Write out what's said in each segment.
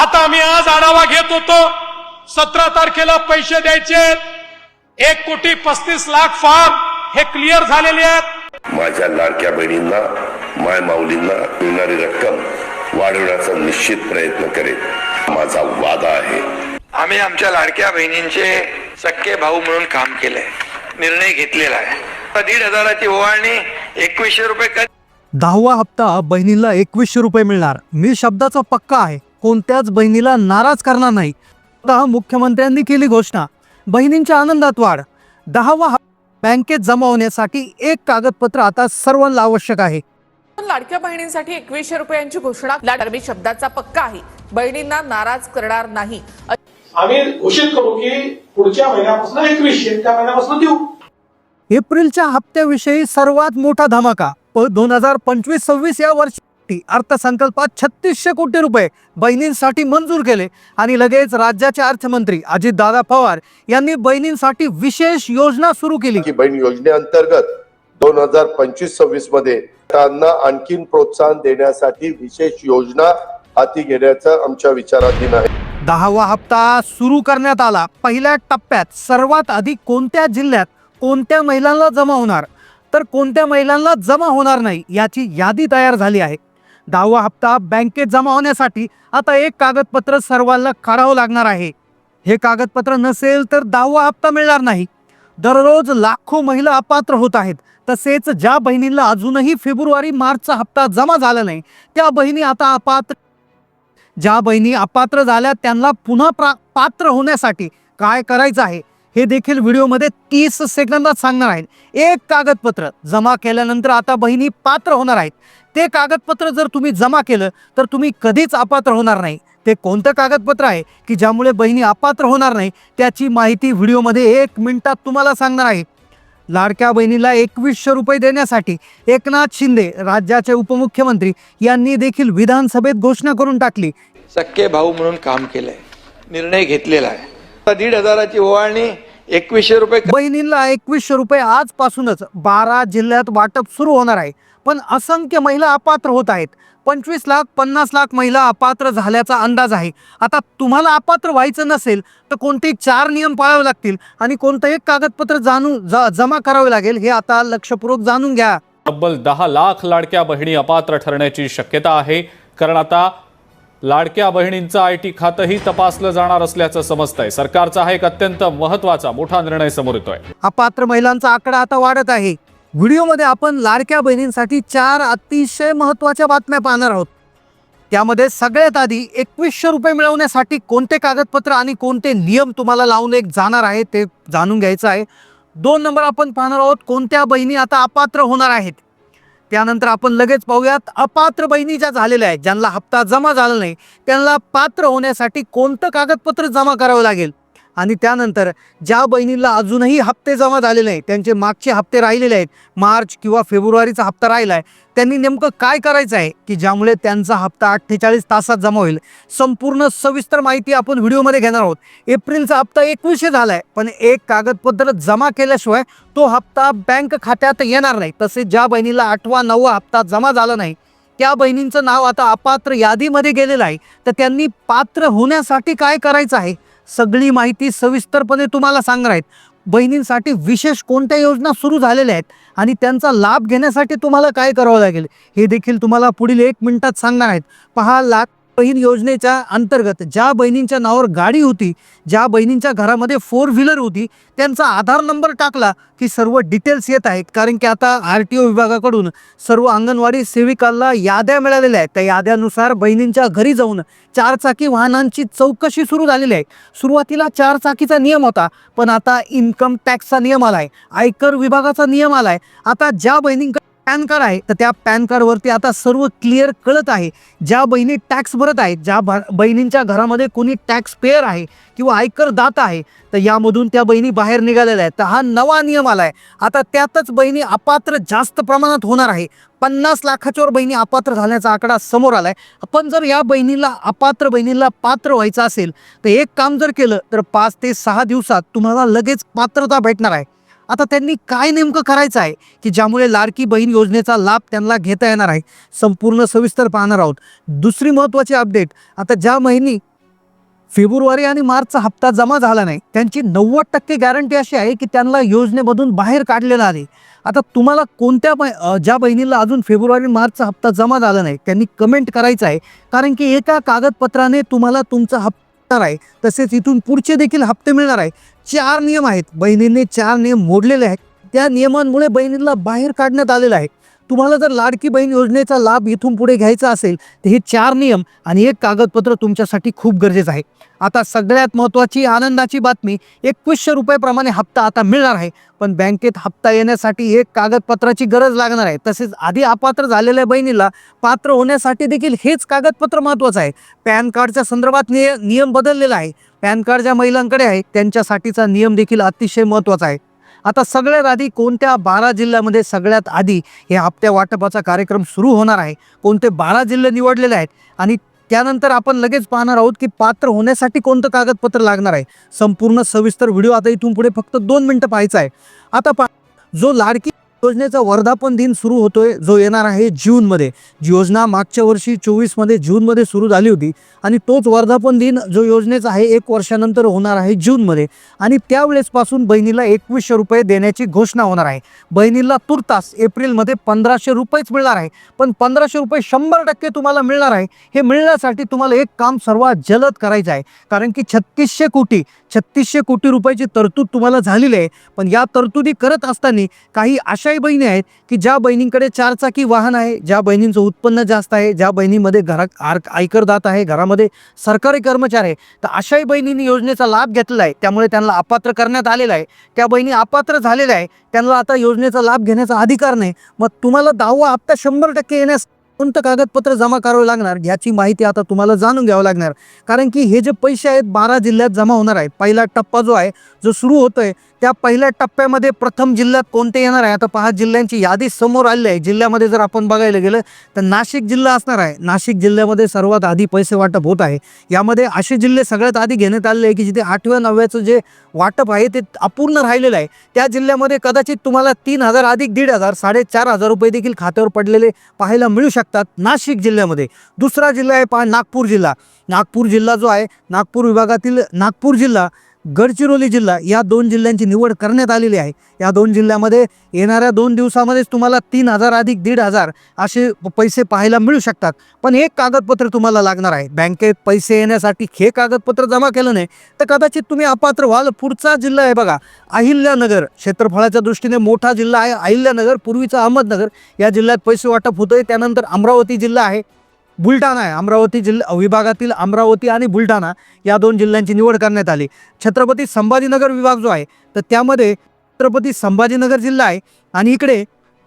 आता आम्ही आज आढावा घेत होतो सतरा तारखेला पैसे द्यायचे एक कोटी पस्तीस लाख फॉर्म हे क्लिअर झालेले आहेत. माझ्या लाडक्या बहिणींना माय माऊलींना मिळणारी रक्कम वाढवण्याचा निश्चित प्रयत्न करेन. माझा वादा आहे. आम्ही आमच्या लाडक्या बहिणींचे सख्खे भाऊ म्हणून काम केलंय. निर्णय घेतलेला आहे. दीड हजाराची ओवाळणी एकवीसशे रुपये कधी दहावा हप्ता बहिणीला एकवीसशे रुपये मिळणार. मी शब्दाचा पक्का आहे. कोणत्याच बहिणीला नाराज करणार नाही. आता मुख्यमंत्र्यांनी केली घोषणा. बहिणींच्या आनंदात वाढ. दहावा बँकेत जमा होण्यासाठी एक कागदपत्र आता सर्वांना आवश्यक आहे. लाडक्या बहिणींसाठी एकवीसशे रुपयांची घोषणा. शब्दाचा पक्का आहे. बहिणींना नाराज करणार नाही. आम्ही घोषित करू की पुढच्या महिन्यापासून एकवीसशे त्या महिन्यापासून देऊ. एप्रिलच्या हप्त्याविषयी सर्वात मोठा धमाका. दोन हजार पंचवीस सव्वीस या वर्षी अर्थसंकल्पात छत्तीसशे कोटी रुपये बहिणींसाठी मंजूर केले. आणि लगेच राज्याचे अर्थमंत्री अजितदादा पवार यांनी बहिणींसाठी विशेष योजना सुरू केली. की बहीण योजनेअंतर्गत दोन हजार पंचवीस सव्वीसमध्ये त्यांना आणखीन प्रोत्साहन देण्यासाठी विशेष योजना हाती घेण्याचं आमच्या विचाराधीन आहे. दहावा हप्ता सुरू करण्यात आला. पहिल्या टप्प्यात सर्वात आधी कोणत्या जिल्ह्यात कोणत्या महिलांना जमा होणार? तर कोणत्या महिलांना जमा होणार नाही याची यादी तयार झाली आहे. दहावा हप्ता बँकेत जमा होण्यासाठी आता एक कागदपत्र सर्वांना काढावं लागणार आहे. हे कागदपत्र नसेल तर दहावा हप्ता मिळणार नाही. दररोज लाखो महिला अपात्र होत आहेत. तसेच ज्या बहिणींना अजूनही फेब्रुवारी मार्चचा हप्ता जमा झाला नाही त्या बहिणी आता अपात्र ज्या बहिणी अपात्र झाल्या त्यांना पुन्हा प्रा पात्र होण्यासाठी काय करायचं आहे? हे देखील व्हिडिओमध्ये तीस सेकंदात सांगणार आहेत. एक कागदपत्र जमा केल्यानंतर आता बहिणी पात्र होणार आहेत. ते कागदपत्र जर तुम्ही जमा केलं तर तुम्ही कधीच अपात्र होणार नाही. ते कोणतं कागदपत्र आहे की ज्यामुळे बहिणी अपात्र होणार नाही त्याची माहिती व्हिडिओमध्ये एक मिनिटात तुम्हाला सांगणार आहे. लाडक्या बहिणीला एकवीसशे रुपये देण्यासाठी एकनाथ शिंदे राज्याचे उपमुख्यमंत्री यांनी देखील विधानसभेत घोषणा करून टाकली. सक्के भाऊ म्हणून काम केलंय. निर्णय घेतलेला आहे. आता दीड हजाराची ओवाळणी एकवीसशे रुपये बहिणींना एकवीसशे रुपये आजपासूनच बारा जिल्ह्यात वाटप सुरू होणार आहे. पण असंख्य महिला अपात्र होत आहेत. पंचवीस लाख पन्नास लाख महिला अपात्र झाल्याचा अंदाज आहे. आता तुम्हाला अपात्र व्हायचं नसेल तर कोणते चार नियम पाळावे लागतील आणि कोणतं एक कागदपत्र जाणून ज जमा करावे लागेल हे आता लक्षपूर्वक जाणून घ्या. तब्बल दहा लाख लाडक्या बहिणी अपात्र ठरण्याची शक्यता आहे. कारण आता लाडक्या बहिणींचं आय टी खातंही तपासलं जाणार असल्याचं समजतंय. सरकारचा हा एक अत्यंत महत्त्वाचा मोठा निर्णय समोर येतोय. अपात्र महिलांचा आकडा आता वाढत आहे. व्हिडिओमध्ये आपण लाडक्या बहिणींसाठी चार अतिशय महत्त्वाच्या बातम्या पाहणार आहोत. त्यामध्ये सगळ्यात आधी एकवीसशे रुपये मिळवण्यासाठी कोणते कागदपत्र आणि कोणते नियम तुम्हाला लावून एक जाणार आहे ते जाणून घ्यायचं आहे. दोन नंबर आपण पाहणार आहोत कोणत्या बहिणी आता अपात्र होणार आहेत. त्यानंतर आपण लगेच पाहूयात अपात्र बहिणी ज्या झालेल्या आहेत ज्यांना हप्ता जमा झाला नाही त्यांना पात्र होण्यासाठी कोणतं कागदपत्र जमा करावं लागेल? आणि त्यानंतर ज्या बहिणीला अजूनही हप्ते जमा झालेले नाही त्यांचे मागचे हप्ते राहिलेले आहेत मार्च किंवा फेब्रुवारीचा हप्ता राहिला आहे त्यांनी नेमकं काय करायचं आहे की ज्यामुळे त्यांचा हप्ता अठ्ठेचाळीस तासात जमा होईल? संपूर्ण सविस्तर माहिती आपण व्हिडिओमध्ये घेणार आहोत. एप्रिलचा हप्ता एकवीसशे झाला आहे पण एक कागदपत्र जमा केल्याशिवाय तो हप्ता बँक खात्यात येणार नाही. तसेच ज्या बहिणीला आठवा नववा हप्ता जमा झाला नाही त्या बहिणींचं नाव आता अपात्र यादीमध्ये गेलेलं आहे. तर त्यांनी पात्र होण्यासाठी काय करायचं आहे? सगळी माहिती सविस्तरपणे तुम्हाला सांगणार आहेत. बहिणींसाठी विशेष कोणत्या योजना सुरू झालेल्या आहेत आणि त्यांचा लाभ घेण्यासाठी तुम्हाला काय करावं लागेल? हे देखील तुम्हाला पुढील एक मिनिटात सांगणार आहेत. पहा लाख बहीण योजनेच्या अंतर्गत ज्या बहिणींच्या नावावर गाडी होती ज्या बहिणींच्या घरामध्ये फोर व्हीलर होती त्यांचा आधार नंबर टाकला की सर्व डिटेल्स येत आहेत. कारण की आता आर टी ओ विभागाकडून सर्व अंगणवाडी सेविकांना याद्या मिळालेल्या आहेत. त्या याद्यानुसार बहिणींच्या घरी जाऊन चारचाकी वाहनांची चौकशी सुरू झालेली आहे. सुरुवातीला चारचाकीचा नियम होता पण आता इन्कम टॅक्सचा नियम आलाय. आयकर विभागाचा नियम आलाय. आता ज्या बहिणींकडे पॅन कार्ड आहे तर त्या पॅन कार्डवरती आता सर्व क्लिअर कळत आहे. ज्या बहिणी टॅक्स भरत आहेत ज्या भ बहिणींच्या घरामध्ये कोणी टॅक्स पेअर आहे किंवा आयकर दात आहे तर यामधून त्या बहिणी बाहेर निघालेल्या आहेत. तर हा नवा नियम आला आहे आता त्यातच बहिणी अपात्र जास्त प्रमाणात होणार आहे. पन्नास लाखाच्यावर बहिणी अपात्र झाल्याचा आकडा समोर आला आहे पण जर या बहिणीला अपात्र बहिणीला पात्र व्हायचं असेल तर एक काम जर केलं तर पाच ते सहा दिवसात तुम्हाला लगेच पात्रता भेटणार आहे. आता त्यांनी काय नेमकं करायचं आहे की ज्यामुळे लाडकी बहीण योजनेचा लाभ त्यांना घेता येणार आहे संपूर्ण सविस्तर पाहणार आहोत. दुसरी महत्त्वाची अपडेट आता ज्या महिनी फेब्रुवारी आणि मार्चचा हप्ता जमा झाला नाही त्यांची नव्वद टक्के गॅरंटी अशी आहे की त्यांना योजनेमधून बाहेर काढलेलं आहे. आता तुम्हाला कोणत्या बै- ज्या बहिणीला अजून फेब्रुवारी मार्चचा हप्ता जमा झाला नाही त्यांनी कमेंट करायचं आहे. कारण की एका कागदपत्राने तुम्हाला तुमचा हप्ता आहे. तसेच इथून पुढचे देखील हप्ते मिळणार आहे. चार नियम आहेत. बहिणींनी चार नियम मोडलेले आहेत. त्या नियमांमुळे बहिणीला बाहेर काढण्यात आलेलं आहे. तुम्हाला जर लाडकी बहीण योजनेचा लाभ इथून पुढे घ्यायचा असेल तर हे चार नियम आणि एक कागदपत्र तुमच्यासाठी खूप गरजेचं आहे. आता सगळ्यात महत्त्वाची आनंदाची बातमी एकवीसशे रुपयाप्रमाणे हप्ता आता मिळणार आहे. पण बँकेत हप्ता येण्यासाठी एक कागदपत्राची गरज लागणार आहे. तसेच आधी अपात्र झालेल्या बहिणीला पात्र होण्यासाठी देखील हेच कागदपत्र महत्त्वाचं आहे. पॅन कार्डच्या संदर्भात निय नियम बदललेला आहे. पॅन कार्ड ज्या महिलांकडे आहे त्यांच्यासाठीचा नियम देखील अतिशय महत्त्वाचा आहे. आता सगळ्यात आधी कोणत्या बारा जिल्ह्यामध्ये सगळ्यात आधी हे हप्त्या वाटपाचा कार्यक्रम सुरू होणार आहे? कोणते बारा जिल्हे निवडलेले आहेत? आणि त्यानंतर आपण लगेच पाहणार आहोत की पात्र होण्यासाठी कोणतं कागदपत्र लागणार आहे? संपूर्ण सविस्तर व्हिडिओ आता इथून पुढे फक्त दोन मिनटं पाहायचा आहे. आता पा जो लाडकी योजनेचा वर्धापन दिन सुरू होतोय जो येणार आहे जूनमध्ये. योजना मागच्या वर्षी चोवीसमध्ये जूनमध्ये सुरू झाली होती आणि तोच वर्धापन दिन जो योजनेचा आहे एक वर्षानंतर होणार आहे जूनमध्ये. आणि त्यावेळेसपासून बहिणीला एकवीसशे रुपये देण्याची घोषणा होणार आहे. बहिणीला तुर्तास एप्रिलमध्ये पंधराशे रुपयेच मिळणार आहे. पण पंधराशे रुपये शंभर टक्के तुम्हाला मिळणार आहे. हे मिळण्यासाठी तुम्हाला एक काम सर्वात जलद करायचं आहे. कारण की छत्तीसशे कोटी छत्तीसशे कोटी रुपयाची तरतूद तुम्हाला झालेली आहे. पण या तरतुदी करत असताना काही अशा अशाही बहिणी आहेत की ज्या बहिणींकडे चारचाकी वाहन आहे ज्या बहिणींचं उत्पन्न जास्त आहे ज्या बहिणीमध्ये घरा आर आयकरदात आहे घरामध्ये सरकारी कर्मचारी आहे तर अशाही बहिणींनी योजनेचा लाभ घेतलेला आहे. त्यामुळे त्यांना अपात्र करण्यात आलेला आहे. त्या बहिणी अपात्र झालेल्या आहे. त्यांना आता योजनेचा लाभ घेण्याचा अधिकार नाही. मग तुम्हाला दहावा हप्ता शंभर टक्के येण्यास कोणतं कागदपत्र जमा करावं लागणार याची माहिती आता तुम्हाला जाणून घ्यावं लागणार. कारण की हे जे पैसे आहेत बारा जिल्ह्यात जमा होणार आहेत पहिला टप्पा जो आहे जो सुरू होतोय त्या पहिल्या टप्प्यामध्ये प्रथम जिल्ह्यात कोणते येणार आहे? आता पहा जिल्ह्यांची यादी समोर आली आहे. जिल्ह्यामध्ये जर आपण बघायला गेलं तर नाशिक जिल्हा असणार आहे. नाशिक जिल्ह्यामध्ये सर्वात आधी पैसे वाटप होत आहे. यामध्ये असे जिल्हे सगळ्यात आधी घेण्यात आलेले आहे की जिथे आठव्या नवव्याचं जे वाटप आहे ते अपूर्ण राहिलेलं आहे. त्या जिल्ह्यामध्ये कदाचित तुम्हाला तीन हजार अधिक दीड हजार साडेचार हजार रुपये देखील खात्यावर पडलेले पाहायला मिळू शकतात नाशिक जिल्ह्यामध्ये. दुसरा जिल्हा आहे पहा नागपूर जिल्हा. नागपूर जिल्हा जो आहे नागपूर विभागातील नागपूर जिल्हा. गडचिरोली जिल्हा या दोन जिल्ह्यांची निवड करण्यात आलेली आहे. या दोन जिल्ह्यामध्ये येणाऱ्या दोन दिवसामध्येच तुम्हाला तीन हजार अधिक दीड हजार असे पैसे पाहायला मिळू शकतात. पण एक कागदपत्र तुम्हाला लागणार आहे. बँकेत पैसे येण्यासाठी हे कागदपत्र जमा केलं नाही तर कदाचित तुम्ही अपात्र व्हाल. पुढचा जिल्हा आहे बघा अहिल्यानगर. क्षेत्रफळाच्या दृष्टीने मोठा जिल्हा आहे. अहिल्यानगर पूर्वीचा अहमदनगर. या जिल्ह्यात पैसे वाटप होतोय. त्यानंतर अमरावती जिल्हा आहे. बुलढाणा आहे. अमरावती जिल्हा विभागातील अमरावती आणि बुलढाणा या दोन जिल्ह्यांची निवड करण्यात आली. छत्रपती संभाजीनगर विभाग जो आहे तर त्यामध्ये छत्रपती संभाजीनगर जिल्हा आहे आणि इकडे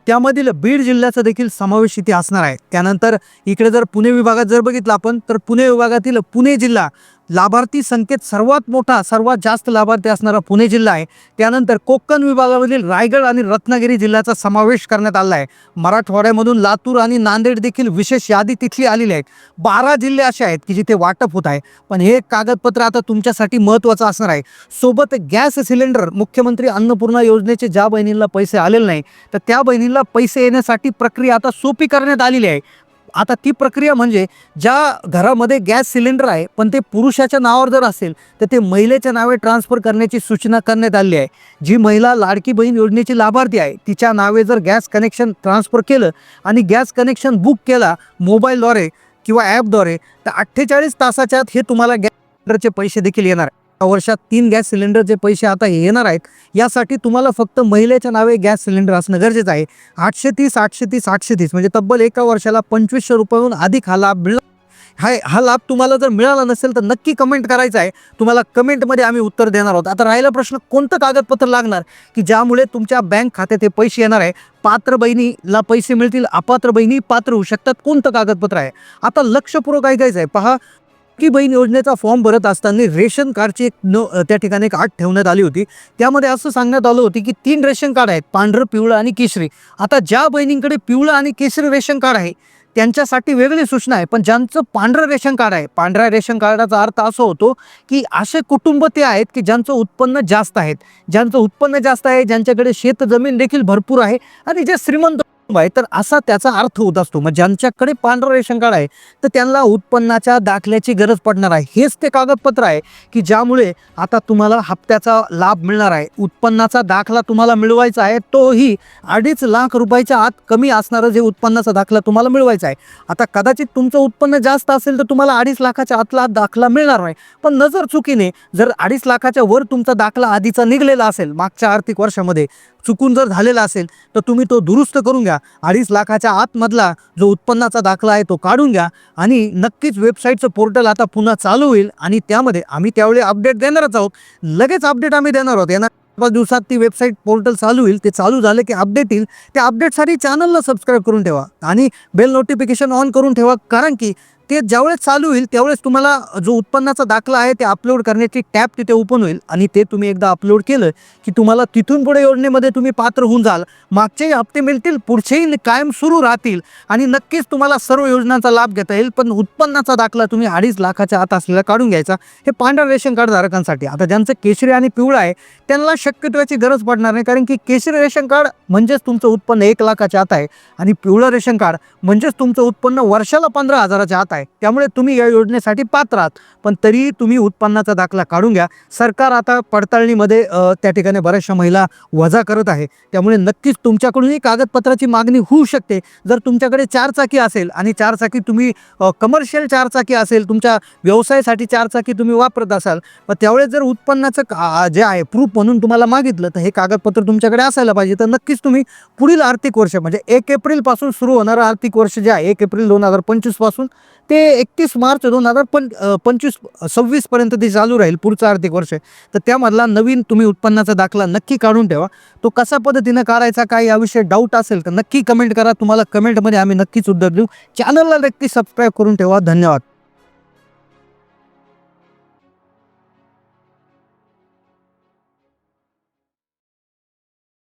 त्यामधील बीड जिल्ह्याचा देखील समावेश इथे असणार आहे. त्यानंतर इकडे जर पुणे विभागात जर बघितलं आपण तर पुणे विभागातील पुणे जिल्हा लाभार्थी संख्येत सर्वात मोठा सर्वात जास्त लाभार्थी असणारा पुणे जिल्हा आहे. त्यानंतर कोकण विभागामधील रायगड आणि रत्नागिरी जिल्ह्याचा समावेश करण्यात आला आहे. मराठवाड्यामधून लातूर आणि नांदेड देखील विशेष यादी तिथली आलेली आहेत. बारा जिल्हे असे आहेत की जिथे वाटप होत आहे. पण हे कागदपत्र आता तुमच्यासाठी महत्त्वाचं असणार आहे. सोबत गॅस सिलेंडर मुख्यमंत्री अन्नपूर्णा योजनेचे ज्या बहिणींना पैसे आलेले नाही तर त्या बहिणींना पैसे येण्यासाठी प्रक्रिया आता सोपी करण्यात आलेली आहे. आता ती प्रक्रिया म्हणजे ज्या घरामध्ये गॅस सिलेंडर आहे पण ते पुरुषाच्या नावावर जर असेल तर ते महिलेच्या नावे ट्रान्सफर करण्याची सूचना करण्यात आली आहे जी महिला लाडकी बहीण योजनेची लाभार्थी आहे तिच्या नावे जर गॅस कनेक्शन ट्रान्सफर केलं आणि गॅस कनेक्शन बुक केला मोबाईलद्वारे किंवा ॲपद्वारे तर अठ्ठेचाळीस तासाच्या आत हे तुम्हाला गॅस सिलेंडरचे पैसे देखील येणार आहे. वर्षात तीन गॅस सिलेंडरचे पैसे आता येणार आहेत यासाठी तुम्हाला फक्त महिलेच्या नावे गॅस सिलेंडर असणं गरजेचं आहे. आठशे तीस आठशे तीस आठशे तीस म्हणजे तब्बल एका वर्षाला पंचवीसशे रुपयाहून अधिक हा लाभ मिळला हाय हा लाभ तुम्हाला जर मिळाला नसेल तर नक्की कमेंट करायचा आहे. तुम्हाला कमेंटमध्ये आम्ही उत्तर देणार आहोत. आता राहिला प्रश्न कोणतं कागदपत्र लागणार? की ज्यामुळे तुमच्या बँक खात्यात हे पैसे येणार आहे? पात्र बहिणीला पैसे मिळतील अपात्र बहिणी पात्र होऊ शकतात कोणतं कागदपत्र आहे? आता लक्षपूर्वक ऐकायचं आहे. पहा की बहीण योजनेचा फॉर्म भरत असताना रेशन कार्डची एक न त्या ठिकाणी एक आठ ठेवण्यात आली होती. त्यामध्ये असं सांगण्यात आलं होती की तीन रेशन कार्ड आहेत पांढरं पिवळं आणि केशरी. आता ज्या बहिणींकडे पिवळं आणि केशरी रेशन कार्ड आहे त्यांच्यासाठी वेगळी सूचना आहे पण ज्यांचं पांढरं रेशन कार्ड आहे पांढऱ्या रेशन कार्डाचा अर्थ असं होतो की असे कुटुंब ते आहेत की ज्यांचं उत्पन्न जास्त आहेत. ज्यांचं उत्पन्न जास्त आहे ज्यांच्याकडे शेतजमीन देखील भरपूर आहे आणि जे श्रीमंत आहे तर असा त्याचा अर्थ होत असतो. मग ज्यांच्याकडे पांढरं रेशन कार्ड आहे तर त्यांना उत्पन्नाच्या दाखल्याची गरज पडणार आहे. हेच ते कागदपत्र आहे की ज्यामुळे आता तुम्हाला हप्त्याचा लाभ मिळणार आहे. उत्पन्नाचा दाखला तुम्हाला मिळवायचा आहे तोही अडीच लाख रुपयाच्या आत कमी असणारं जे उत्पन्नाचा दाखला तुम्हाला मिळवायचा आहे. आता कदाचित तुमचं उत्पन्न जास्त असेल तर तुम्हाला अडीच लाखाच्या आतला दाखला मिळणार नाही. पण नजर चुकीने जर अडीच लाखाच्या वर तुमचा दाखला आधीचा निघलेला असेल मागच्या आर्थिक वर्षामध्ये चुकून जर झालेला असेल तर तुम्ही तो दुरुस्त करून घ्या. अडीच लाखाच्या आतमधला जो उत्पन्नाचा दाखला आहे तो काढून घ्या. आणि नक्कीच वेबसाईटचं पोर्टल आता पुन्हा चालू होईल आणि त्यामध्ये आम्ही त्यावेळी अपडेट देणारच आहोत. लगेच अपडेट आम्ही देणार आहोत. येणार पाच दिवसात ती वेबसाईट पोर्टल चालू होईल. ते चालू झालं की अपडेट येईल. त्या अपडेटसाठी चॅनलला सबस्क्राईब करून ठेवा आणि बेल नोटिफिकेशन ऑन करून ठेवा. कारण की ते ज्यावेळेस चालू होईल त्यावेळेस तुम्हाला जो उत्पन्नाचा दाखला आहे ते अपलोड करण्याची टॅब तिथे ओपन होईल. आणि ते तुम्ही एकदा अपलोड केलं की तुम्हाला तिथून पुढे योजनेमध्ये तुम्ही पात्र होऊन जाल. मागचेही हप्ते मिळतील पुढचेही कायम सुरू राहतील. आणि नक्कीच तुम्हाला सर्व योजनांचा लाभ घेता येईल पण उत्पन्नाचा दाखला तुम्ही अडीच लाखाच्या आत असलेला काढून घ्यायचा. हे पांढऱ्या रेशन कार्ड धारकांसाठी. आता ज्यांचं केशरी आणि पिवळं आहे त्यांना शक्यत्वाची गरज पडणार नाही कारण की केशरी रेशन कार्ड म्हणजेच तुमचं उत्पन्न एक लाखाच्या आत आहे. आणि पिवळं रेशन कार्ड म्हणजेच तुमचं उत्पन्न वर्षाला पंधरा हजाराच्या आत आहे. त्यामुळे तुम्ही या योजनेसाठी पात्र आहात. पण तरीही तुम्ही उत्पन्नाचा दाखला काढून घ्या. सरकार आता पडताळणीमध्ये त्या ठिकाणी बऱ्याचशा महिला वजा करत आहे. त्यामुळे नक्कीच तुमच्याकडूनही कागदपत्राची मागणी होऊ शकते. जर तुमच्याकडे चारचाकी असेल आणि चारचाकी तुम्ही कमर्शियल चारचाकी असेल तुमच्या व्यवसायासाठी चारचाकी तुम्ही वापरत असाल मग त्यावेळेस जर उत्पन्नाचं का जे आहे प्रूफ म्हणून तुम्हाला मागितलं तर हे कागदपत्र तुमच्याकडे असायला पाहिजे. तर नक्कीच तुम्ही पुढील आर्थिक वर्ष म्हणजे एक एप्रिलपासून सुरू होणारं आर्थिक वर्ष जे आहे एक एप्रिल दोन हजार पंचवीसपासून ते एकतीस मार्च दोन हजार पण पंचवीस सव्वीसपर्यंत ते चालू राहील पुढचं आर्थिक वर्ष. तर त्यामधला नवीन तुम्ही उत्पन्नाचा दाखला नक्की काढून ठेवा. तो कशा पद्धतीनं काढायचा काय याविषयी डाऊट असेल तर नक्की कमेंट करा. तुम्हाला कमेंटमध्ये आम्ही नक्कीच उत्तर देऊ. चॅनलला नक्की सबस्क्राईब करून ठेवा. धन्यवाद.